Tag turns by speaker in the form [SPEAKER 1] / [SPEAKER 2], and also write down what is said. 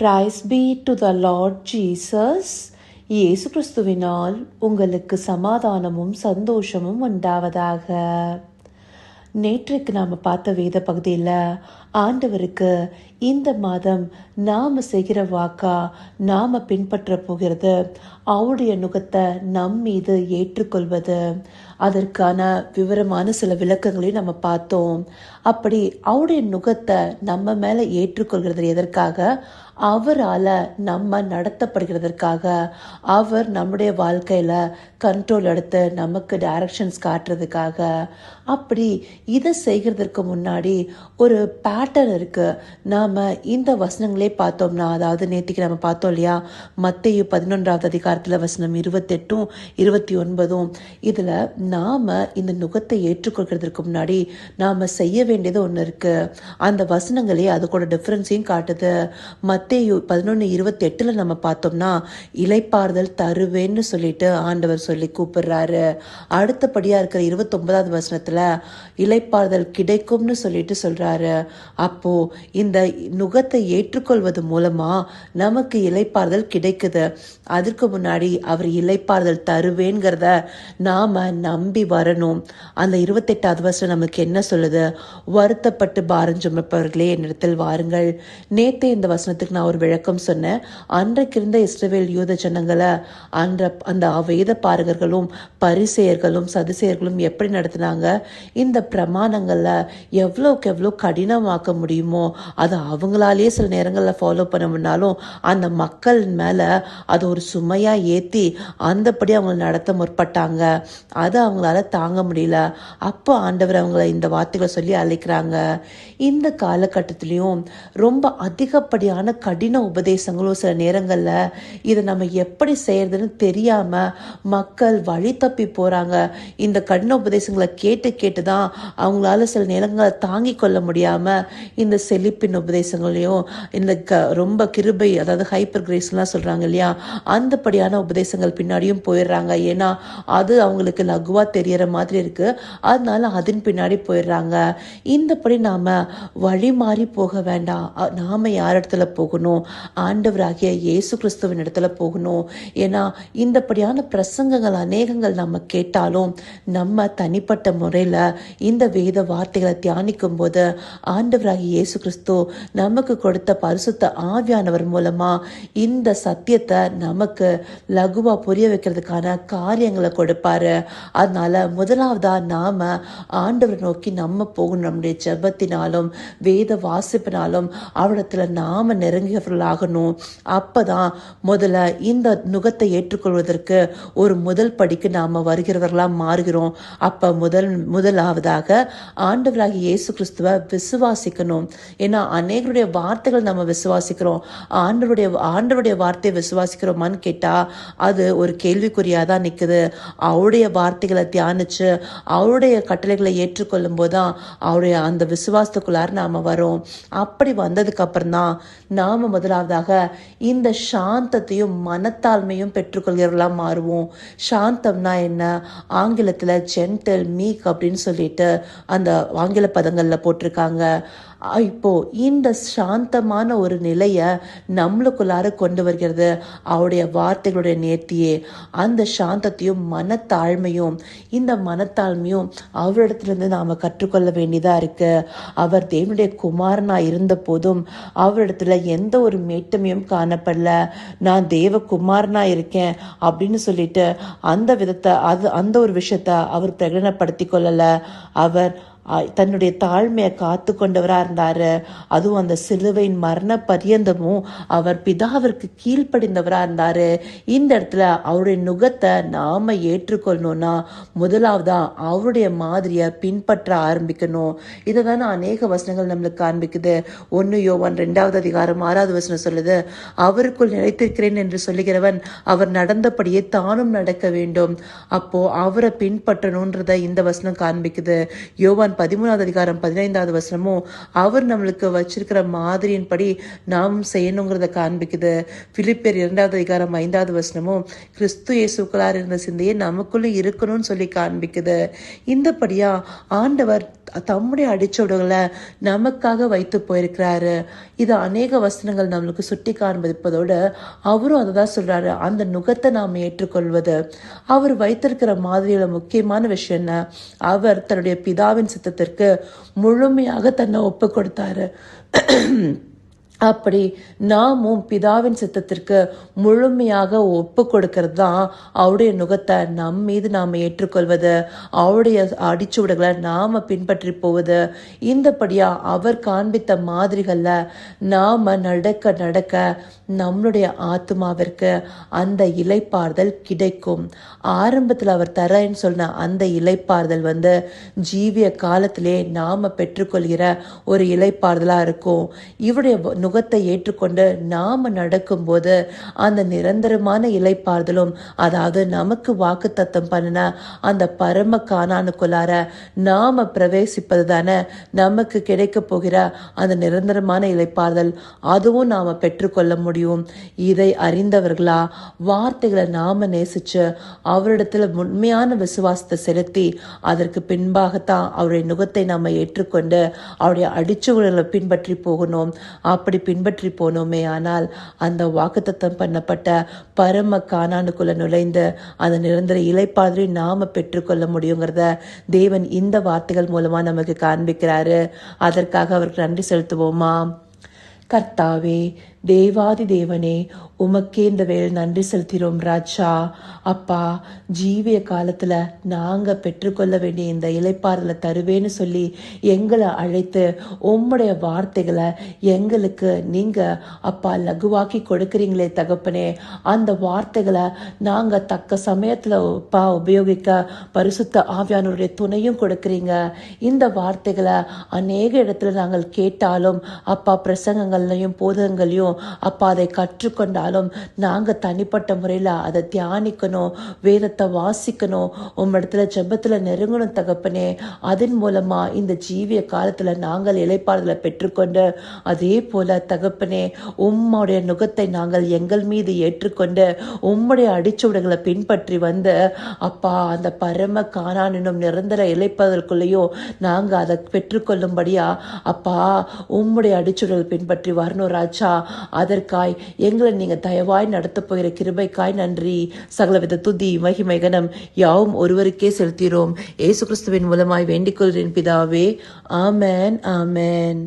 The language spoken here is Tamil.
[SPEAKER 1] Praise be to the Lord Jesus இயேசு கிறிஸ்துவினால் உங்களுக்கு சமாதானமும் சந்தோஷமும் உண்டாவதாக. நேற்றுக்கு நாம் பார்த்த வேத பகுதியில் ஆண்டவருக்கு இந்த மாதம் நாம் செய்கிற வாக்கா நாம் பின்பற்ற போகிறது? அவருடைய நுகத்தை நம் மீது ஏற்றுக்கொள்வது. அதற்கான விவரமான சில விளக்கங்களையும் நம்ம பார்த்தோம். அப்படி அவருடைய நுகத்தை நம்ம மேலே ஏற்றுக்கொள்கிறது எதற்காக? அவரால் நம்ம நடத்தப்படுகிறதற்காக. அவர் நம்முடைய வாழ்க்கையில் கண்ட்ரோல் எடுத்து நமக்கு டைரக்ஷன்ஸ் காட்டுறதுக்காக. அப்படி இதை செய்கிறதுக்கு முன்னாடி ஒரு பேட்டர்ன் இருக்குது நாம் இந்த வசனங்களே பார்த்தோம்னா அதாவது நேற்றுக்கு நம்ம பார்த்தோம் இல்லையா? மத்தையு பதினொன்றாவது அதிகாரத்தில் வசனம் இருபத்தெட்டும் இருபத்தி ஒன்பதும் இதில் நாம் இந்த நுகத்தை ஏற்றுக்கொள்கிறதுக்கு முன்னாடி நாம் செய்ய வேண்டியது ஒன்று இருக்குது அந்த வசனங்களே அது கூட டிஃப்ரென்ஸையும் காட்டுது. மத்தேயு பதினொன்று இருபத்தெட்டில் நம்ம பார்த்தோம்னா இலைப்பாறுதல் தருவேன்னு சொல்லிட்டு ஆண்டவர் சொல்லி கூப்பிடுறாரு. அடுத்தபடியாக இருக்கிற இருபத்தொன்பதாவது வசனத்தில் இலைப்பாறுதல் கிடைக்கும்னு சொல்லிட்டு சொல்கிறாரு அப்போ இந்த நுகத்தை ஏற்றுக்கொள்வது மூலமாக நமக்கு இலைப்பாறுதல் கிடைக்குது. அதற்கு முன்னாடி அவர் இலைப்பாறுதல் தருவேங்கிறத நாம் நம்பி வரணும். அந்த இருபத்தெட்டாவது வருஷம் நமக்கு என்ன சொல்லுது? வருத்தப்பட்டு பாரம் சுமப்பவர்களே என்னிடத்தில் வாருங்கள். நேத்தே இந்த வசனத்துக்கு நான் ஒரு விளக்கம் சொன்னேன். அன்றைக்கு இருந்த இஸ்ரவேல் யூத ஜனங்களை அன்ற அந்த வேத பாரகர்களும் பரிசெயர்களும் சதுசெயர்களும் எப்படி நடத்தினாங்க? இந்த பிரமாணங்களில் எவ்வளோக்கு எவ்வளோ கடினமாக்க முடியுமோ? அதை அவங்களாலேயே சில நேரங்களில் ஃபாலோ பண்ண முடினாலும் அந்த மக்கள் மேலே அது ஒரு சுமையாக ஏற்றி அந்தபடி அவங்கள நடத்த முற்பட்டாங்க. அதை அவங்களால தாங்க முடியல. அப்போ ஆண்டவர் அவங்கள இந்த வார்த்தைகளை சொல்லி அழைக்கிறாங்க. இந்த காலகட்டத்திலையும் ரொம்ப அதிகப்படியான கடின உபதேசங்களும் சில நேரங்களில் இதை நம்ம எப்படி செய்யறதுன்னு தெரியாமல் மக்கள் வழி தப்பி போகிறாங்க இந்த கடின உபதேசங்களை கேட்டு கேட்டு தான் அவங்களால சில நேரங்களை தாங்கி கொள்ள முடியாமல் இந்த செழிப்பின் உபதேசங்களையும் இந்த க ரொம்ப கிருபை அதாவது ஹைப்பர் கிரேஸ்லாம் சொல்கிறாங்க இல்லையா அந்தபடியான உபதேசங்கள் பின்னாடியும் போயிடுறாங்க. ஏன்னா அது அவங்களுக்கு லகுவாக தெரியற மாதிரி இருக்குது அதனால அதன் பின்னாடி போயிடுறாங்க. இந்தபடி நாம் வழி மாறி போக வேண்டாம். நாம யார் இடத்துல போகணும்? ஆண்டவராகிய இயேசு கிறிஸ்துவின் இடத்துல போகணும். ஏன்னா இந்தபடியான பிரசங்கங்கள் அநேகங்கள் நம்ம கேட்டாலும் நம்ம தனிப்பட்ட முறையில் இந்த வேத வார்த்தைகளை தியானிக்கும் போது ஆண்டவராகி இயேசு கிறிஸ்து நமக்கு கொடுத்த பரிசுத்த ஆவியானவர் மூலமா இந்த சத்தியத்தை நமக்கு லகுவா புரிய வைக்கிறதுக்கான காரியங்களை கொடுப்பாரு. அதனால முதலாவதா நாம ஆண்டவரை நோக்கி நம்ம போகணும். நம்முடைய ஜபத்தினாலும் வேத வாசிப்பினாலும் அவரிடத்துல நாம நெருங்கியவர்களாகணும். அப்பதான் முதல்ல இந்த நுகத்தை ஏற்றுக்கொள்வதற்கு ஒரு முதல் படிக்கு நாம வருகிறவர்களா மாறுகிறோம். அப்ப முதல் முதலாவதாக ஆண்டவராகி இயேசு கிறிஸ்துவ விசுவாசி விசுவாசிக்கணும். ஏன்னா அநேகருடைய வார்த்தைகள் நம்ம விசுவாசிக்கிறோம். ஆண்டவருடைய ஆண்டவருடைய வார்த்தையை விசுவாசிக்கிறோமான்னு கேட்டால் அது ஒரு கேள்விக்குறியாக தான் நிக்குது. அவருடைய வார்த்தைகளை தியானிச்சு அவருடைய கட்டளைகளை ஏற்றுக்கொள்ளும் போதுதான் அவருடைய அந்த விசுவாசத்துக்குள்ளார நாம் வரோம். அப்படி வந்ததுக்கப்புறம் தான் நாம் முதலாவதாக இந்த சாந்தத்தையும் மனத்தாழ்மையும் பெற்றுக்கொள்கிறவர்களாக மாறுவோம். சாந்தம்னா என்ன? ஆங்கிலத்தில் ஜென்டல் மீக் அப்படின்னு சொல்லிட்டு அந்த ஆங்கில பதங்கள்ல போட்டிருக்காங்க. இப்போது இப்போ இந்த சாந்தமான ஒரு நிலையை நம்மளுக்குள்ளார கொண்டு வருகிறது. அவருடைய வார்த்தைகளுடைய நேர்த்தியே அந்த சாந்தத்தையும் மனத்தாழ்மையும் இந்த மனத்தாழ்மையும் அவரிடத்துலேருந்து நாம் கற்றுக்கொள்ள வேண்டியதாக இருக்குது அவர் தேவனுடைய குமாரனா இருந்த போதும் அவரிடத்துல எந்த ஒரு மேட்டமையும் காணப்படல. நான் தேவ குமாரனாக இருக்கேன் அப்படின்னு சொல்லிட்டு அந்த விதத்தை அது அந்த ஒரு விஷயத்த அவர் பிரகடனப்படுத்தி கொள்ளலை. அவர் தன்னுடைய தாழ்மையை காத்து கொண்டவராக இருந்தார். அதுவும் அந்த சிலுவையின் மரண பரியந்தமும் அவர் பிதாவிற்கு கீழ்ப்படிந்தவராக இருந்தார். இந்த இடத்துல அவருடைய நுகத்தை நாம் ஏற்றுக்கொள்ளணும்னா முதலாவதாக அவருடைய மாதிரியை பின்பற்ற ஆரம்பிக்கணும். இதை தானே அநேக வசனங்கள் நம்மளுக்கு காண்பிக்குது. ஒன்று யோவான் ரெண்டாவது அதிகாரம் ஆறாவது வசனம் சொல்லுது அவருக்குள் நிலைத்திருக்கிறேன் என்று சொல்லுகிறவன் அவர் நடந்தபடியே தானும் நடக்க வேண்டும். அப்போது அவரை பின்பற்றணுன்றதை இந்த வசனம் காண்பிக்குது. யோவான் யோவான் பதிமூணாவது அதிகாரம் பதினைந்தாவது வசனமும் அவர் நம்மளுக்கு வச்சிருக்கிற மாதிரியின்படி நாம் செய்யணுங்கிறத காண்பிக்குது. பிலிப்பியர் இரண்டாவது அதிகாரம் ஐந்தாவது வசனமும் கிறிஸ்து இயேசுக்களார் இருந்த சிந்தையே நமக்குள்ளே இருக்கணும்னு சொல்லி காண்பிக்குது. இந்தபடியா ஆண்டவர் தம்முடைய அடிச்சோடுகளை நமக்காக வைத்து போயிருக்கிறாரு. இது அநேக வசனங்கள் நம்மளுக்கு சுட்டி காண்பிப்பதோடு அவரும் அதை தான் சொல்றாரு. அந்த நுகத்தை நாம் ஏற்றுக்கொள்வது. அவர் வைத்திருக்கிற மாதிரியில் முக்கியமான விஷயம் என்ன? அவர் தன்னுடைய பிதாவின் சித்தத்திற்கு முழுமையாக தன்னை ஒப்பு கொடுத்தாரு அப்படி நாமும் பிதாவின் சித்தத்திற்கு முழுமையாக ஒப்பு கொடுக்கறது தான் அவருடைய நுகத்தை நம் மீது நாம் ஏற்றுக்கொள்வது. அவருடைய அடிச்சுவடுகளை நாம் பின்பற்றி போவது. இந்தபடியாக அவர் காண்பித்த மாதிரிகளில் நாம் நடக்க நடக்க நம்மளுடைய ஆத்மாவிற்கு அந்த இலைப்பாறுதல் கிடைக்கும். ஆரம்பத்தில் அவர் தரேன்னு சொன்ன அந்த இலைப்பாறுதல் வந்து ஜீவிய காலத்திலே நாம் பெற்றுக்கொள்கிற ஒரு இலைப்பாறுதலாக இருக்கும். இவருடைய நுகத்தை ஏற்றுக்கொண்டு நாம் நடக்கும்போது அந்த நிரந்தரமான இலைப்பாறுதலும் அதாவது நமக்கு வாக்கு தத்தம் பண்ணின அந்த பரம காணானுக்குள்ளார நாம் பிரவேசிப்பது தானே நமக்கு கிடைக்க போகிற அந்த நிரந்தரமான இலைப்பாறுதல். அதுவும் நாம் பெற்றுக்கொள்ள முடியும். இதை அறிந்தவர்களா? வார்த்தைகளை நாம நேசிச்சு அவரிடத்துல உண்மையான விசுவாசத்தை செலுத்தி அதற்கு பின்பாகத்தான் அவருடைய நுகத்தை நாம ஏற்றுக்கொண்டு அவருடைய அடிச்சுவடுகளை பின்பற்றி போகணும். அப்படி பின்பற்றி போனோமே ஆனால் அந்த வாக்குத்தத்தம் பண்ணப்பட்ட பரம காணானுக்குள்ள நுழைந்து அந்த நிரந்தர இலைப்பாதிரி நாம பெற்றுக்கொள்ள முடியுங்கிறத தேவன் இந்த வார்த்தைகள் மூலமா நமக்கு காண்பிக்கிறாரு. அதற்காக அவருக்கு நன்றி செலுத்துவோமா? கர்த்தாவே தேவாதி தேவனே உமக்கே இந்த வேலை நன்றி செலுத்திறோம் ராஜா. அப்பா ஜீவிய காலத்தில் நாங்கள் பெற்றுக்கொள்ள வேண்டிய இந்த இலைப்பாறுதலை தருவேன்னு சொல்லி எங்களை அழைத்து உம்முடைய வார்த்தைகளை எங்களுக்கு நீங்கள் அப்பா லகுவாக்கி கொடுக்குறீங்களே தகப்பனே அந்த வார்த்தைகளை நாங்கள் தக்க சமயத்தில் அப்பா உபயோகிக்க பரிசுத்த ஆவியானோருடைய துணையும் கொடுக்குறீங்க. இந்த வார்த்தைகளை அநேக இடத்துல நாங்கள் கேட்டாலும் அப்பா பிரசங்கங்கள்லையும் போதகங்களையும் அப்பா அதை கற்றுக்கொண்டாலும் நாங்கள் தனிப்பட்ட முறையில் அதை தியானிக்கணும் வேதத்தை வாசிக்கணும். உம்மிடத்துல ஜெபத்தில் நெருங்கணும் தகப்பனே. அதன் மூலமாக இந்த ஜீவிய காலத்தில் நாங்கள் இலைப்பாறுதலை பெற்றுக்கொண்டு அதே போல தகப்பனே உம்முடைய நுகத்தை நாங்கள் எங்கள் மீது ஏற்றுக்கொண்டு உம்முடைய அடிச்சுவடுகளை பின்பற்றி வந்து அப்பா அந்த பரம காணானினும் நிரந்தர இழைப்பதற்குள்ளேயும் நாங்கள் அதை பெற்றுக்கொள்ளும்படியா அப்பா உம்முடைய அடிச்சுடல் பின்பற்றி வரணும் ராஜா. அதற்காய் எங்களை நீங்கள் தயவாய் நடத்தப் போகிற கிருபைக்காய் நன்றி. சகலவித துதி மகிமை கனம் யாவும் ஒருவருக்கே செலுத்திறோம் ஏசு கிறிஸ்துவின் மூலமாய் வேண்டிக் கொள்கிறேன் பிதாவே. ஆமேன் ஆமேன்.